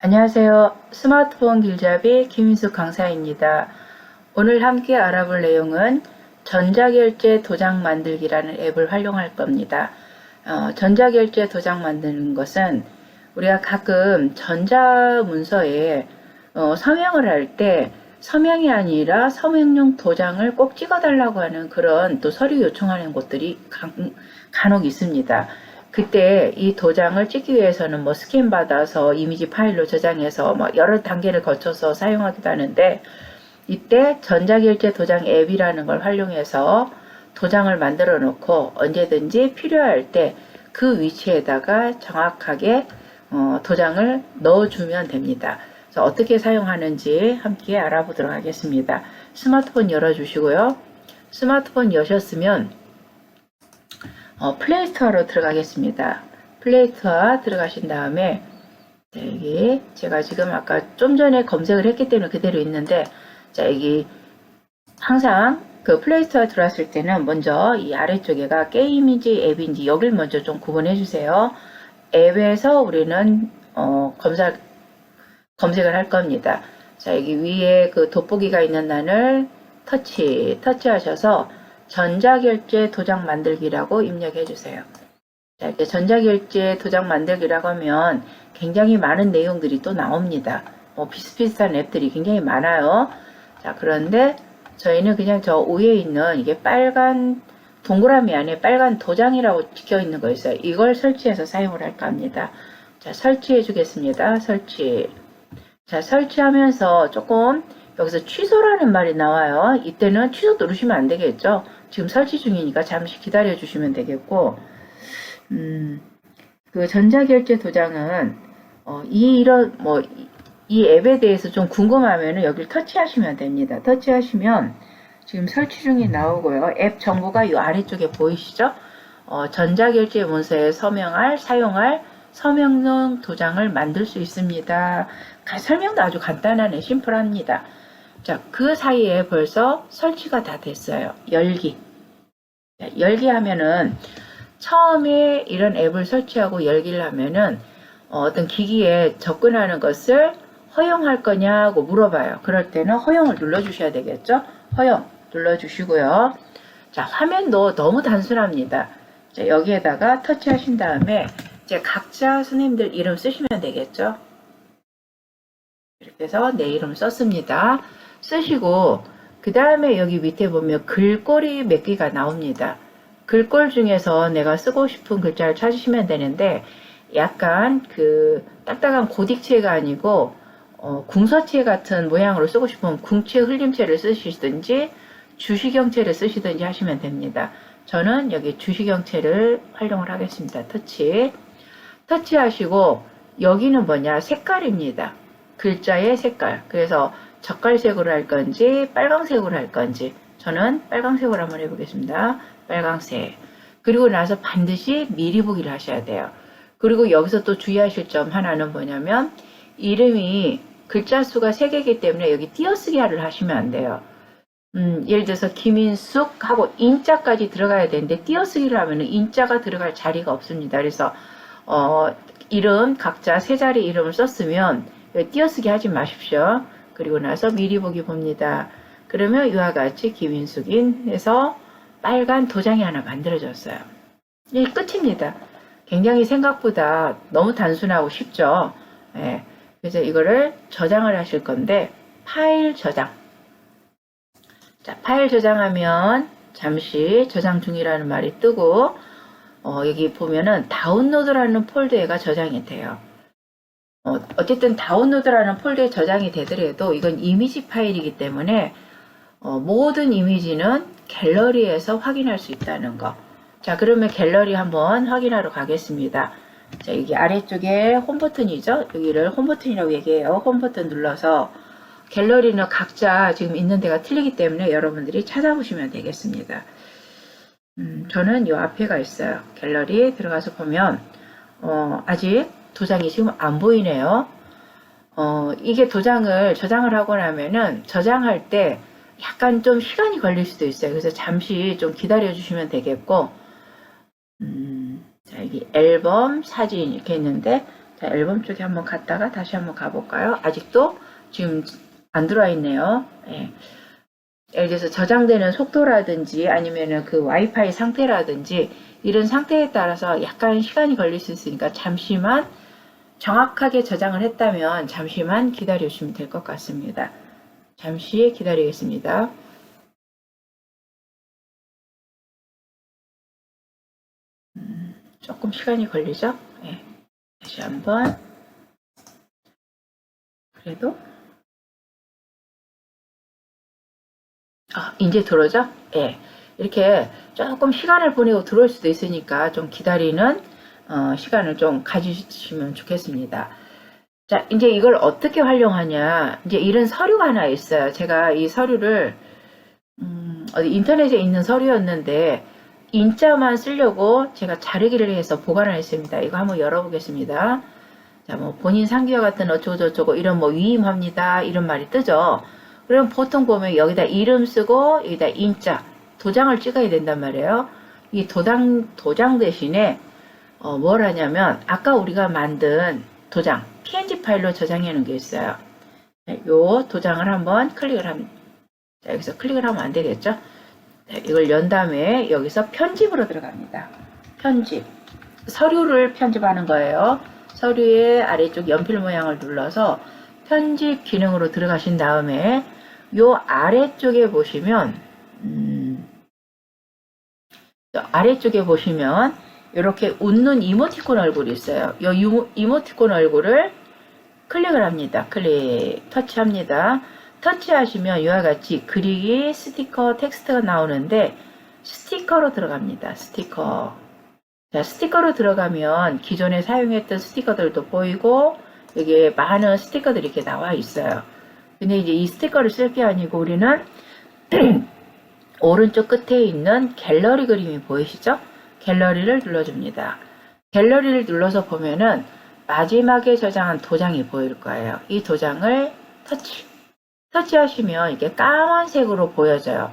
안녕하세요. 스마트폰 길잡이 김인숙 강사입니다. 오늘 함께 알아볼 내용은 전자결제 도장 만들기라는 앱을 활용할 겁니다. 어, 전자결제 도장 만드는 것은 우리가 가끔 전자문서에 어, 서명을 할 때 서명이 아니라 서명용 도장을 꼭 찍어달라고 하는 그런 또 서류 요청하는 곳들이 간- 간혹 있습니다. 그때 이 도장을 찍기 위해서는 뭐 스캔 받아서 이미지 파일로 저장해서 뭐 여러 단계를 거쳐서 사용하기도 하는데 이때 전자결제 도장 앱이라는 걸 활용해서 도장을 만들어 놓고 언제든지 필요할 때 그 위치에다가 정확하게 어, 도장을 넣어주면 됩니다. 그래서 어떻게 사용하는지 함께 알아보도록 하겠습니다. 스마트폰 열어주시고요. 스마트폰 여셨으면 어, 플레이스토어로 들어가겠습니다. 플레이스토어 들어가신 다음에 자, 여기 제가 지금 아까 좀 전에 검색을 했기 때문에 그대로 있는데 자 여기 항상 그 플레이스토어 들어왔을 때는 먼저 이 아래쪽에가 게임인지 앱인지 여길 먼저 좀 구분해 주세요. 앱에서 우리는 어, 검사 검색을 할 겁니다. 자 여기 위에 그 돋보기가 있는 난을 터치 터치하셔서 전자결제 도장 만들기라고 입력해 주세요. 자, 이제 전자결제 도장 만들기라고 하면 굉장히 많은 내용들이 또 나옵니다. 뭐 비슷비슷한 앱들이 굉장히 많아요. 자, 그런데 저희는 그냥 저 위에 있는 이게 빨간 동그라미 안에 빨간 도장이라고 찍혀 있는 거 있어요. 이걸 설치해서 사용을 할까 합니다. 자, 설치해 주겠습니다. 설치. 자, 설치하면서 조금 여기서 취소라는 말이 나와요. 이때는 취소 누르시면 안 되겠죠. 지금 설치 중이니까 잠시 기다려 주시면 되겠고, 음, 그 전자결제 도장은, 어, 이, 이런, 뭐, 이- 이 앱에 대해서 좀 궁금하면은 여기를 터치하시면 됩니다. 터치하시면 지금 설치 중이 나오고요. 앱 정보가 이 아래쪽에 보이시죠? 어, 전자결제 문서에 서명할, 사용할 서명용 도장을 만들 수 있습니다. 가- 설명도 아주 간단하네, 심플합니다. 자, 그 사이에 벌써 설치가 다 됐어요. 열기. 자, 열기 하면은 처음에 이런 앱을 설치하고 열기를 하면은 어, 어떤 기기에 접근하는 것을 허용할 거냐고 물어봐요. 그럴 때는 허용을 눌러주셔야 되겠죠? 허용 눌러주시고요. 자, 화면도 너무 단순합니다. 자, 여기에다가 터치하신 다음에 이제 각자 선생님들 이름 쓰시면 되겠죠? 이렇게 해서 내 이름 썼습니다. 쓰시고 그 다음에 여기 밑에 보면 글꼴이 몇 개가 나옵니다. 글꼴 중에서 내가 쓰고 싶은 글자를 찾으시면 되는데 약간 그 딱딱한 고딕체가 아니고 어, 궁서체 같은 모양으로 쓰고 싶으면 궁체 흘림체를 쓰시든지 주시경체를 쓰시든지 하시면 됩니다. 저는 여기 주시경체를 활용을 하겠습니다. 터치. 터치하시고 여기는 뭐냐 색깔입니다. 글자의 색깔. 그래서 젓갈색으로 할 건지 빨강색으로 할 건지 저는 빨강색으로 한번 해보겠습니다. 빨강색. 그리고 나서 반드시 미리 보기를 하셔야 돼요. 그리고 여기서 또 주의하실 점 하나는 뭐냐면 이름이 글자 수가 3개이기 때문에 여기 띄어쓰기를 하시면 안 돼요. 음, 예를 들어서 김인숙 하고 인자까지 들어가야 되는데 띄어쓰기를 하면 인자가 들어갈 자리가 없습니다. 그래서 어, 이름 각자 세 자리 이름을 썼으면 띄어쓰기 하지 마십시오. 그리고 나서 미리 보기 봅니다. 그러면 이와 같이 김인숙인 해서 빨간 도장이 하나 만들어졌어요. 이 끝입니다. 굉장히 생각보다 너무 단순하고 쉽죠. 예. 그래서 이거를 저장을 하실 건데 파일 저장. 자, 파일 저장하면 잠시 저장 중이라는 말이 뜨고 어, 여기 보면은 다운로드라는 폴더에가 저장이 돼요. 어, 어쨌든 다운로드라는 폴더에 저장이 되더라도 이건 이미지 파일이기 때문에 어, 모든 이미지는 갤러리에서 확인할 수 있다는 거. 자, 그러면 갤러리 한번 확인하러 가겠습니다. 자, 여기 아래쪽에 홈 버튼이죠? 여기를 홈 버튼이라고 얘기해요. 홈 버튼 눌러서 갤러리는 각자 지금 있는 데가 틀리기 때문에 여러분들이 찾아보시면 되겠습니다. 음, 저는 이 앞에가 있어요. 갤러리 들어가서 보면 어, 아직 도장이 지금 안 보이네요. 어, 이게 도장을 저장을 하고 나면은 저장할 때 약간 좀 시간이 걸릴 수도 있어요. 그래서 잠시 좀 기다려 주시면 되겠고, 음, 자, 여기 앨범, 사진 이렇게 있는데, 자, 앨범 쪽에 한번 갔다가 다시 한번 가볼까요? 아직도 지금 안 들어와 있네요. 예. 예를 들어서 저장되는 속도라든지 아니면은 그 와이파이 상태라든지 이런 상태에 따라서 약간 시간이 걸릴 수 있으니까 잠시만 정확하게 저장을 했다면 잠시만 기다려 주시면 될 것 같습니다. 잠시 기다리겠습니다. 음, 조금 시간이 걸리죠? 예. 다시 한번. 그래도 아, 이제 들어오죠? 예. 이렇게 조금 시간을 보내고 들어올 수도 있으니까 좀 기다리는 어, 시간을 좀 가지시면 좋겠습니다. 자, 이제 이걸 어떻게 활용하냐. 이제 이런 서류가 하나 있어요. 제가 이 서류를, 음, 어디 인터넷에 있는 서류였는데, 인자만 쓰려고 제가 자르기를 해서 보관을 했습니다. 이거 한번 열어보겠습니다. 자, 뭐, 본인 상기와 같은 어쩌고저쩌고, 이런 뭐, 위임합니다. 이런 말이 뜨죠. 그럼 보통 보면 여기다 이름 쓰고, 여기다 인자, 도장을 찍어야 된단 말이에요. 이 도장, 도장 대신에, 어, 뭘 하냐면, 아까 우리가 만든 도장, PNG 파일로 저장해 놓은 게 있어요. 네, 요 도장을 한번 클릭을 하면, 자, 여기서 클릭을 하면 안 되겠죠? 네, 이걸 연 다음에 여기서 편집으로 들어갑니다. 편집. 서류를 편집하는 거예요. 서류의 아래쪽 연필 모양을 눌러서 편집 기능으로 들어가신 다음에 요 아래쪽에 보시면, 음, 저 아래쪽에 보시면 이렇게 웃는 이모티콘 얼굴이 있어요. 이 이모티콘 얼굴을 클릭을 합니다. 클릭, 터치합니다. 터치하시면 이와 같이 그리기, 스티커, 텍스트가 나오는데 스티커로 들어갑니다. 스티커. 자, 스티커로 들어가면 기존에 사용했던 스티커들도 보이고 여기에 많은 스티커들이 이렇게 나와 있어요. 근데 이제 이 스티커를 쓸 게 아니고 우리는 오른쪽 끝에 있는 갤러리 그림이 보이시죠? 갤러리를 눌러줍니다. 갤러리를 눌러서 보면은 마지막에 저장한 도장이 보일 거예요. 이 도장을 터치. 터치하시면 이게 까만색으로 보여져요.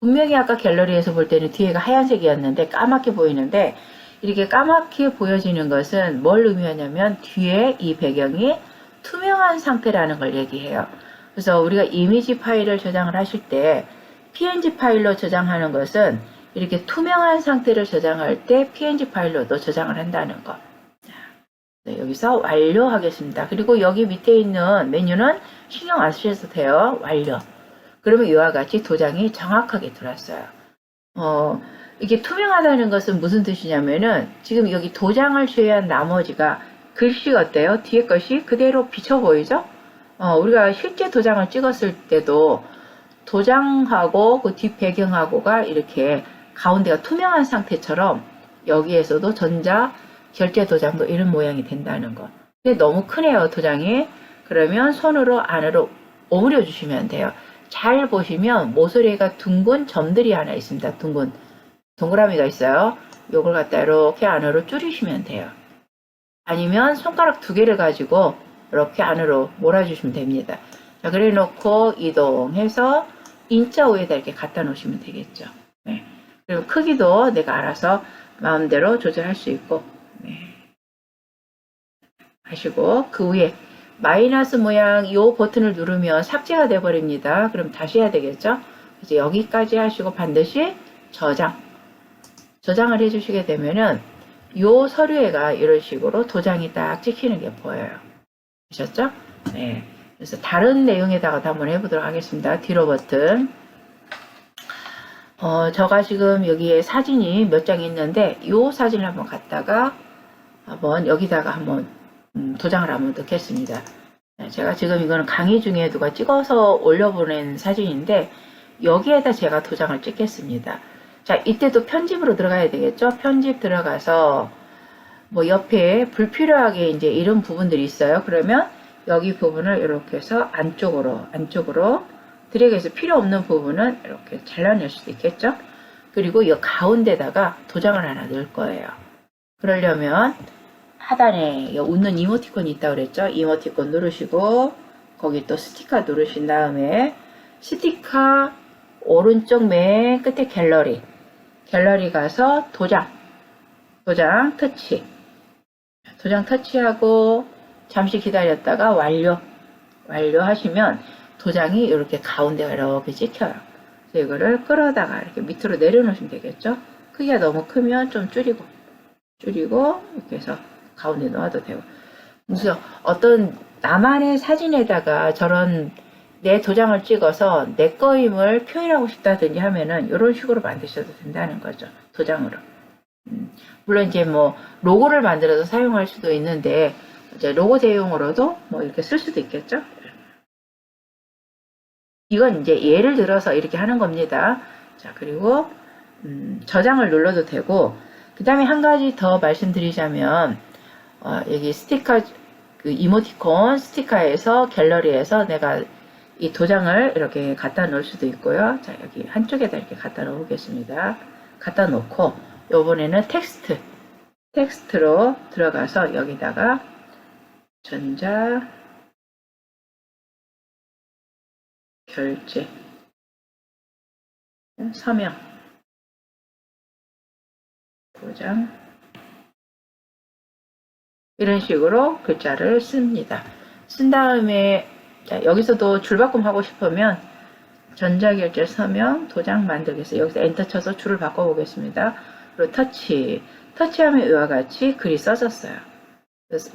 분명히 아까 갤러리에서 볼 때는 뒤에가 하얀색이었는데 까맣게 보이는데 이렇게 까맣게 보여지는 것은 뭘 의미하냐면 뒤에 이 배경이 투명한 상태라는 걸 얘기해요. 그래서 우리가 이미지 파일을 저장을 하실 때 PNG 파일로 저장하는 것은 이렇게 투명한 상태를 저장할 때 PNG 파일로도 저장을 한다는 것. 자, 네, 여기서 완료하겠습니다. 그리고 여기 밑에 있는 메뉴는 신경 안 쓰셔도 돼요. 완료. 그러면 이와 같이 도장이 정확하게 들어왔어요. 어, 이게 투명하다는 것은 무슨 뜻이냐면은 지금 여기 도장을 제외한 나머지가 글씨가 어때요? 뒤에 것이 그대로 비쳐 보이죠? 어, 우리가 실제 도장을 찍었을 때도 도장하고 그 뒷 배경하고가 이렇게 가운데가 투명한 상태처럼 여기에서도 전자 결제 도장도 이런 모양이 된다는 거. 근데 너무 크네요, 도장이. 그러면 손으로 안으로 오므려 주시면 돼요. 잘 보시면 모서리가 둥근 점들이 하나 있습니다. 둥근 동그라미가 있어요. 요걸 갖다 이렇게 안으로 줄이시면 돼요. 아니면 손가락 두 개를 가지고 이렇게 안으로 몰아주시면 됩니다. 자, 그래 놓고 이동해서 인자 위에다 이렇게 갖다 놓으시면 되겠죠. 네. 그리고 크기도 내가 알아서 마음대로 조절할 수 있고, 네. 하시고, 그 위에 마이너스 모양 이 버튼을 누르면 삭제가 돼 버립니다. 그럼 다시 해야 되겠죠? 이제 여기까지 하시고 반드시 저장. 저장을 해 주시게 되면은 요 서류에가 이런 식으로 도장이 딱 찍히는 게 보여요. 보셨죠? 네. 그래서 다른 내용에다가도 한번 해보도록 하겠습니다. 뒤로 버튼. 어, 제가 지금 여기에 사진이 몇 장 있는데 요 사진을 한번 갖다가 한번 여기다가 한번 음, 도장을 한번 넣겠습니다. 네, 제가 지금 이거는 강의 중에 누가 찍어서 올려보낸 사진인데 여기에다 제가 도장을 찍겠습니다. 자, 이때도 편집으로 들어가야 되겠죠? 편집 들어가서 뭐 옆에 불필요하게 이제 이런 부분들이 있어요. 그러면 여기 부분을 이렇게 해서 안쪽으로 안쪽으로 드래그해서 필요 없는 부분은 이렇게 잘라낼 수도 있겠죠. 그리고 이 가운데다가 도장을 하나 넣을 거예요. 그러려면 하단에 웃는 이모티콘이 있다고 그랬죠. 이모티콘 누르시고 거기 또 스티커 누르신 다음에 스티커 오른쪽 맨 끝에 갤러리 갤러리 가서 도장 도장 터치 도장 터치하고 잠시 기다렸다가 완료 완료하시면 도장이 이렇게 가운데가 이렇게 찍혀요. 그래서 이거를 끌어다가 이렇게 밑으로 내려놓으시면 되겠죠. 크기가 너무 크면 좀 줄이고 줄이고 이렇게 해서 가운데 넣어도 되고 무슨 어떤 나만의 사진에다가 저런 내 도장을 찍어서 내 거임을 표현하고 싶다든지 하면은 이런 식으로 만드셔도 된다는 거죠. 도장으로. 음, 물론 이제 뭐 로고를 만들어서 사용할 수도 있는데 이제 로고 대용으로도 뭐 이렇게 쓸 수도 있겠죠. 이건 이제 예를 들어서 이렇게 하는 겁니다. 자 그리고 음, 저장을 눌러도 되고 그 다음에 한 가지 더 말씀드리자면 어, 여기 스티커 그 이모티콘 스티커에서 갤러리에서 내가 이 도장을 이렇게 갖다 놓을 수도 있고요. 자 여기 한쪽에다 이렇게 갖다 놓겠습니다. 갖다 놓고 요번에는 텍스트 텍스트로 들어가서 여기다가 전자 결제 서명 도장 이런 식으로 글자를 씁니다. 쓴 다음에 자, 여기서도 줄바꿈 하고 싶으면 전자결제 서명 도장 만들기 해서 여기서 엔터 쳐서 줄을 바꿔보겠습니다. 그리고 터치 터치하면 이와 같이 글이 써졌어요.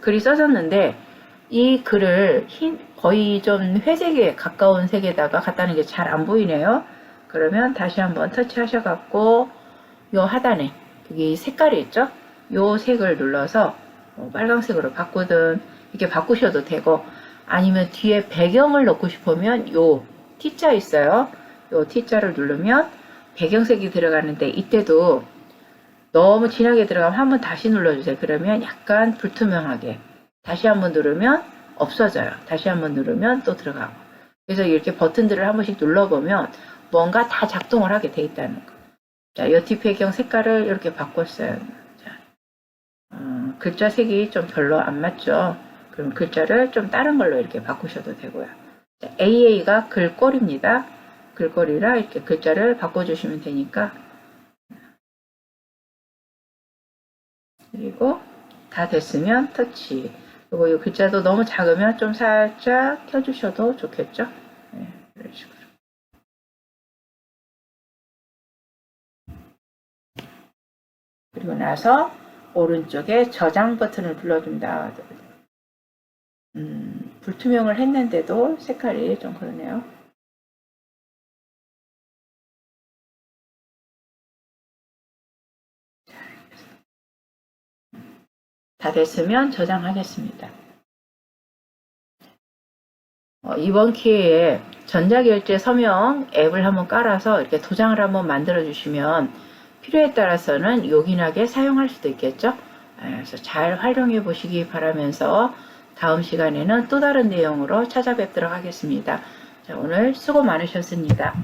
글이 써졌는데 이 글을 흰 거의 좀 회색에 가까운 색에다가 갖다는 게 잘 안 보이네요. 그러면 다시 한번 터치하셔갖고 요 하단에 여기 색깔이 있죠? 요 색을 눌러서 뭐 빨강색으로 바꾸든 이렇게 바꾸셔도 되고 아니면 뒤에 배경을 넣고 싶으면 요 T자 있어요. 요 T자를 누르면 배경색이 들어가는데 이때도 너무 진하게 들어가면 한번 다시 눌러주세요. 그러면 약간 불투명하게 다시 한번 누르면 없어져요. 다시 한번 누르면 또 들어가고 그래서 이렇게 버튼들을 한 번씩 눌러보면 뭔가 다 작동을 하게 돼 있다는 거. 자, 요 뒷배경 색깔을 이렇게 바꿨어요. 자, 음, 글자 색이 좀 별로 안 맞죠? 그럼 글자를 좀 다른 걸로 이렇게 바꾸셔도 되고요. 자, AA가 글꼴입니다. 글꼴이라 이렇게 글자를 바꿔주시면 되니까 그리고 다 됐으면 터치 그리고 이 글자도 너무 작으면 좀 살짝 켜주셔도 좋겠죠? 네, 이런 식으로. 그리고 나서 오른쪽에 저장 버튼을 눌러준다. 음, 불투명을 했는데도 색깔이 좀 그러네요. 다 됐으면 저장하겠습니다. 어, 이번 기회에 전자결제 서명 앱을 한번 깔아서 이렇게 도장을 한번 만들어 주시면 필요에 따라서는 요긴하게 사용할 수도 있겠죠. 예, 그래서 잘 활용해 보시기 바라면서 다음 시간에는 또 다른 내용으로 찾아뵙도록 하겠습니다. 자, 오늘 수고 많으셨습니다.